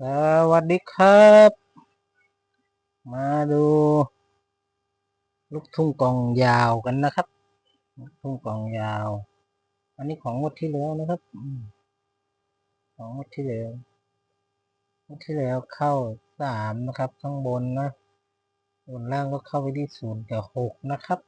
สวัสดีครับ มาดู ลูกทุ่งกองยาวกันนะครับ ลูกทุ่งกองยาว อันนี้ของงวดที่แล้วนะครับ ของงวดที่แล้วงวดที่แล้วเข้าสามนะครับข้างบนนะบนล่างก็เข้าไปที่ศูนย์กับหกนะครับ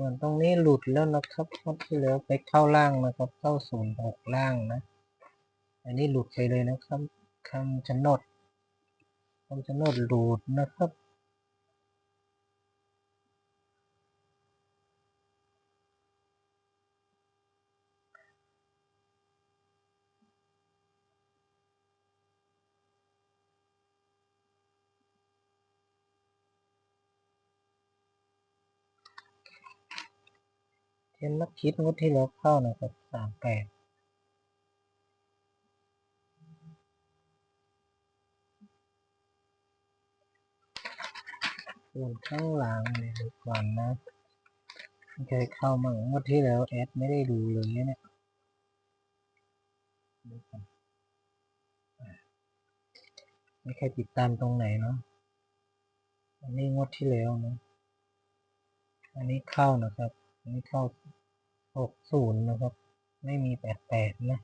ส่วนตรงนี้หลุดแล้วนะครับงวดที่แล้วไปเข้าล่างนะครับ เข้าศูนย์หกล่างนะ อันนี้หลุดไปเลยนะครับคำชะโนดคำชะโนดหลุดนะครับ เทนนักคิดงวดที่แล้วเข้านะครับสามแปดส่วนข้างหลังเนี่ยก่อนนะไม่เคยเข้ามั่งงวดที่แล้วแอดไม่ได้ดูเลยเนี่ยดูก่อนไม่เคยติดตามตรงไหนเนาะอันนี้งวดที่แล้วนะอันนี้เข้านะครับ อันนี้เข้า หกศูนย์นะครับ ไม่มีแปดแปดนะ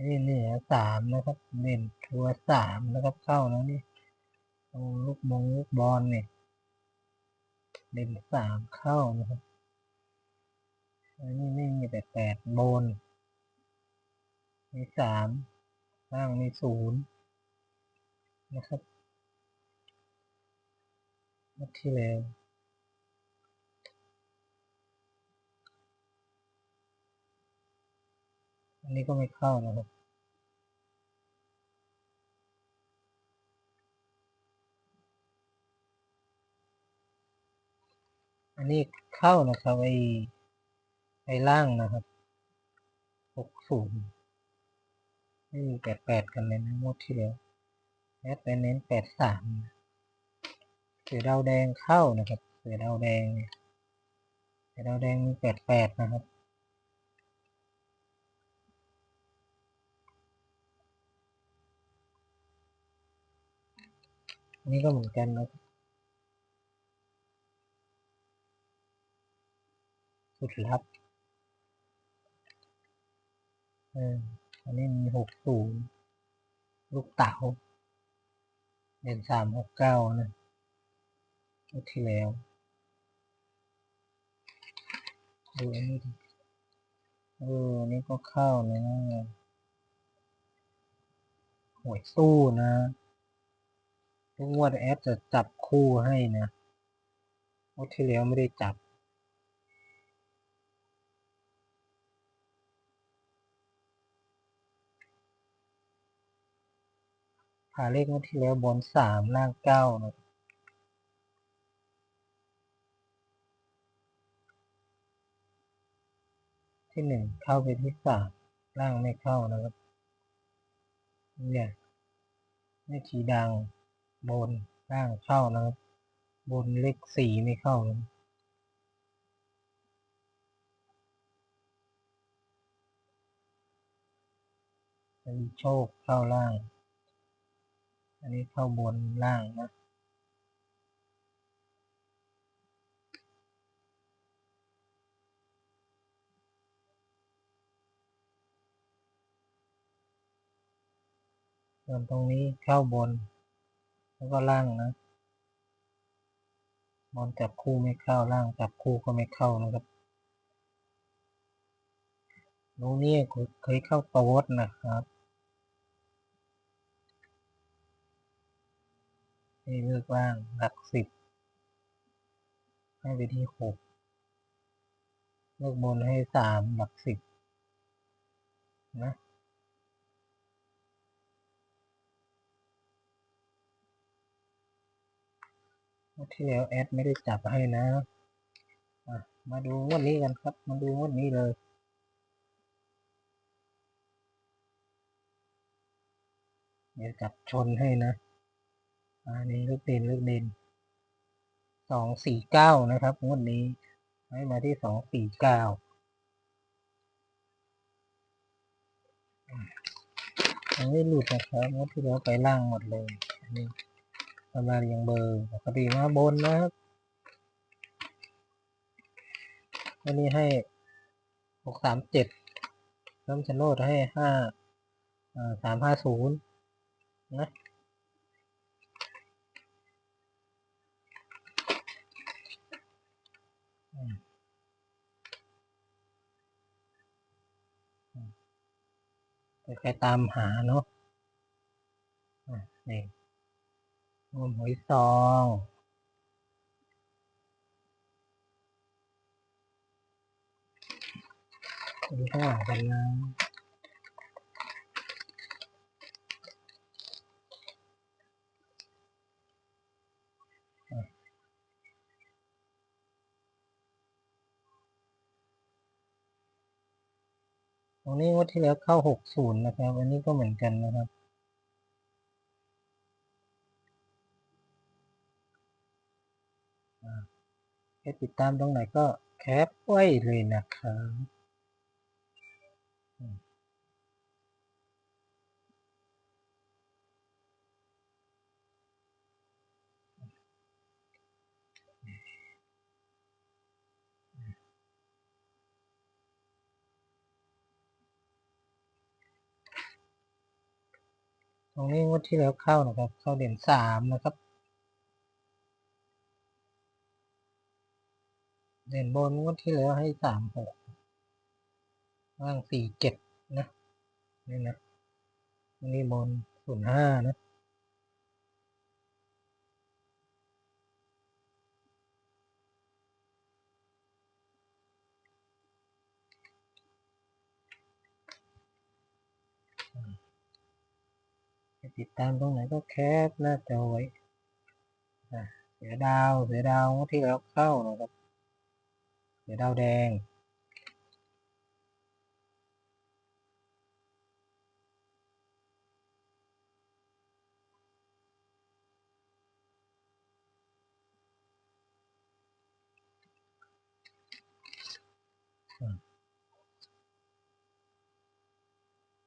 นนี้เหนือสามนะครับ เด่นทัวสามนะครับ เข้านะนี่ตรงลูกมงลูกบอลเนี่ยเด่นสามเข้านะครับอันนี้ไม่มีแปดแปดบน มีสามล่างมีศูนย์นะครับที่แล้ว อันนี้ก็ไม่เข้านะครับ อันนี้เข้านะครับไอไอล่างนะครับหกศูนย์ไม่มีแปดแปดกันเลยนะงวดที่แล้วแอดไปเน้นแปดสามเสือดาวแดงเข้านะครับ เสือดาวแดงเสือดาวแดงมีแปดแปดนะครับ นี้ก็เหมือนกันนะสุดลับเอออันนี้มีหกศูนย์ลูกเต๋าเด่นสามหกเก้านะงวดที่แล้ว ดูอันนี้ดิเอออันนี้ก็เข้าเลยนะหวยสู้นะ งวดแอดจะจับคู่ให้นะงวดที่แล้วไม่ได้จับหาเลขงวดที่แล้วบนสามล่างเก้านะที่หนึ่งเข้าไปที่สามล่างไม่เข้านะครับ เนี่ยนี่ทีดัง บนล่างเข้านะครับ บนเลขสี่ไม่เข้านะอันนี้โชคเข้าล่าง อันนี้เข้าบนล่างนะส่วนตรงนี้เข้าบน แล้วก็ล่างนะบนจับคู่ไม่เข้าล่างจับคู่ก็ไม่เข้านะครับตรงนี้เคยเข้าโต๊ดนะครับนี่เลือกล่างหลักสิบให้ไปที่หกเลือกบนให้สามหลักสิบนะงวด ที่แล้วแอดไม่ได้จับให้นะมาดูงวดนี้กันครับ มาดูงวดนี้เลยเดี๋ยวจับชนให้นะ อันนี้ลูกเด่นลูกเด่นสองสี่เก้านะครับงวดนี้ ให้มาที่สองสี่เก้าอันนี้หลุดนะครับงวดที่แล้วไปล่างหมดเลยอันนี้ ประมาณยังเบอร์ปกติมาบนนะครับอันนี้ให้หกสามเจ็ดน้ำชะโนดให้ห้าสามห้าศูนย์นะใครตามหาเนาะอะนี่ งมหอยซอง ดูข้างหลังกันนะอะตรงนี้วัดที่แล้วเข้าหกศูนย์นะครับ อันนี้ก็เหมือนกันนะครับ ให้ติดตามตรงไหนก็แคปไว้เลยนะครับตรงนี้งวดที่แล้วเข้านะครับ เข้าเด่นสามนะครับ เด่นบนงวดที่แล้วให้สามหกล่างสี่เจ็ดนะนี่นะนี่บนศูนย์ห้านะติดตามตรงไหนก็แคปหน้าจอไว้เสือดาว เสือดาวงวดที่แล้วเข้านะครับ เสือดาวแดง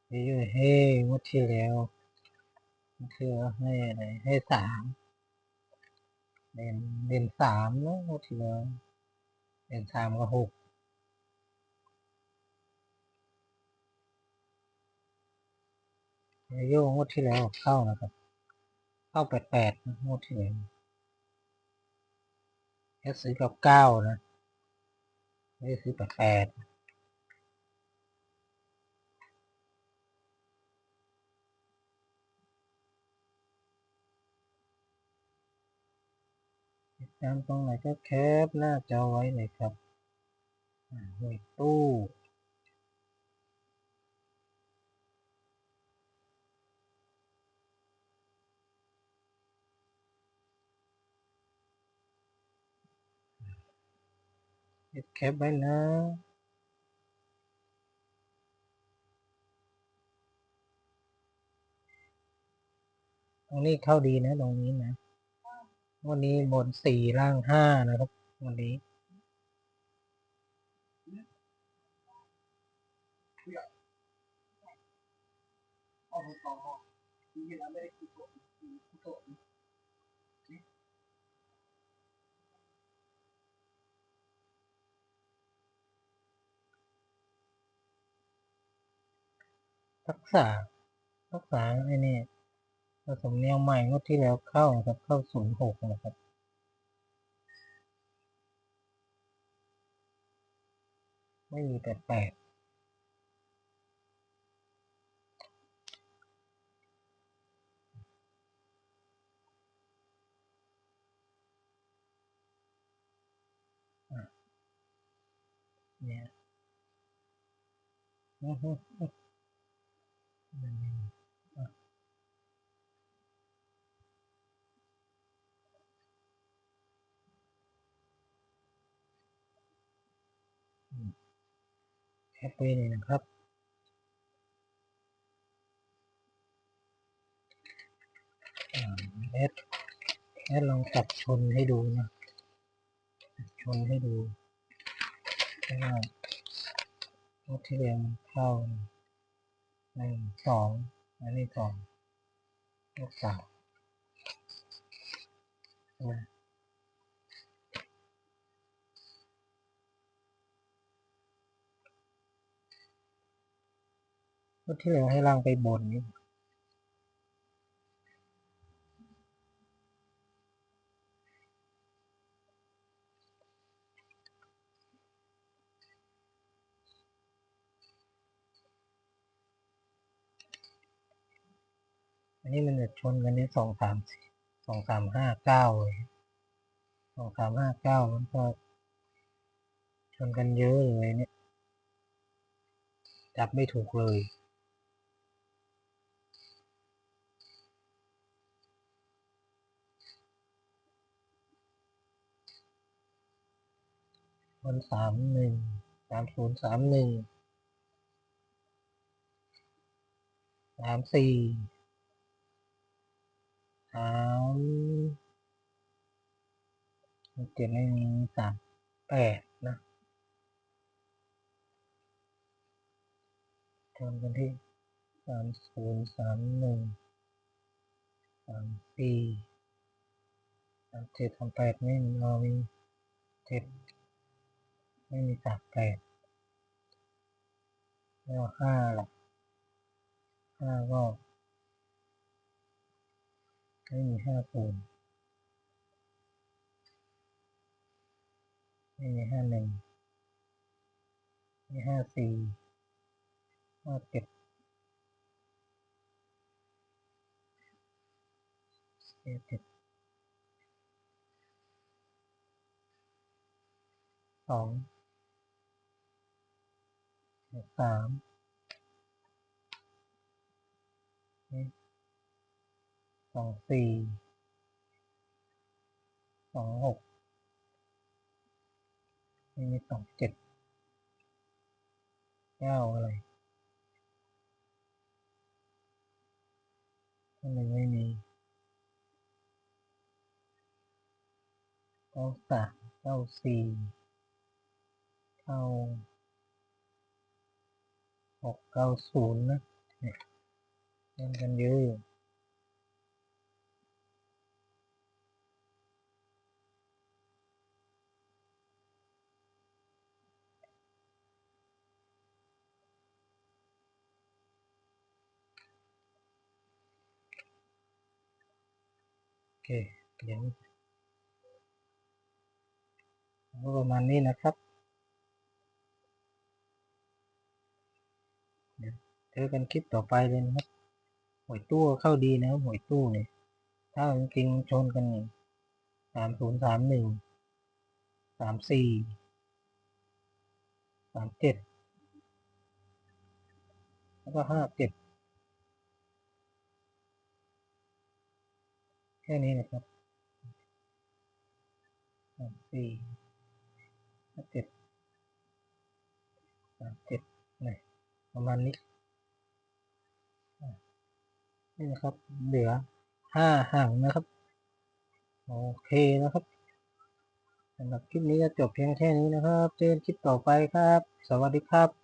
เฮ้ยเฮ้ยงวดที่แล้วงวดที่แล้วให้อะไรให้สามเด่นเด่นสามนะงวดที่แล้ว เป็นสามก็หกยโยงวดที่แล้วเข้านะครับ เข้าแปดแปดงวดที่แล้วแค่ซื้อกับเก้านะไม่ได้ซื้อแปดแปด ตามตรงไหนก็แคปหน้าจอไว้เลยครับอ่าหวยตู้แคปไว้นะตรงนี้เข้าดีนะตรงนี้นะ วันนี้บนสี่ล่างห้านะครับ วันนี้ ทักษะทักษะไอ้นี่ สมแนวใหม่งวดที่แล้วเข้านะครับเข้าศูนย์หกนะครับไม่มีแต่แปดเนี่ยอือหืออื้ออืมอะอืม แคปไปเลยนะครับอ่าเอสแอดลองจับชนให้ดูนะ ตัดชนให้ดูเพราะว่าวดที่แล้วมันเข้าหนึ่งสองอันนี้สองลูกสาว นะงวดที่แล้วให้ล่างไปบนนี่อันนี้มันจะชนกันที่สองสามสองสามห้าเก้าเลยสองสามห้าเก้ามันก็ชนกันเยอะเลยเนี่ย จับไม่ถูกเลย คนสามหนึ่งสามศูนย์สามหนึ่งสามสี่สามเจ็ดไม่มีสามแปดนะทำกันที่สามศูนย์สามหนึ่งสามสี่สามเจ็ดสามแปดไม่มีเรามีเจ็ด ไม่มีสามแปดแล้วห้าล่ะห้าก็ไม่มีห้าศูนย์ไม่มีห้าหนึ่งมีห้าสี่ห้าเจ็ดเจ็ดสอง สามสองสี่สองหกนี่มีสองเจ็ดเก้าอะไรอันหนึ่งไม่มีเก้าสามเก้าสี่เก้า หกเก้าศูนย์นะเนี่ยเล่นกันเยอะอยู่โอเคเดี๋ยวประมาณนี้นะครับ เจอกันคลิปต่อไปเลยนะครับหวยตู้เข้าดีนะครับหวยตู้เนี่ยถ้าจริงชนกันสามศูนย์สามหนึ่งสามสี่สามเจ็ดแล้วก็ห้าเจ็ดแค่นี้นะครับสามสี่ห้าเจ็ดสามเจ็ดนี่ประมาณนี้ นี่นะครับ เหลือห้าห่างนะครับ โอเคนะครับสำหรับคลิปนี้จะจบเพียงแค่นี้นะครับ เจอกันคลิปต่อไปครับ สวัสดีครับ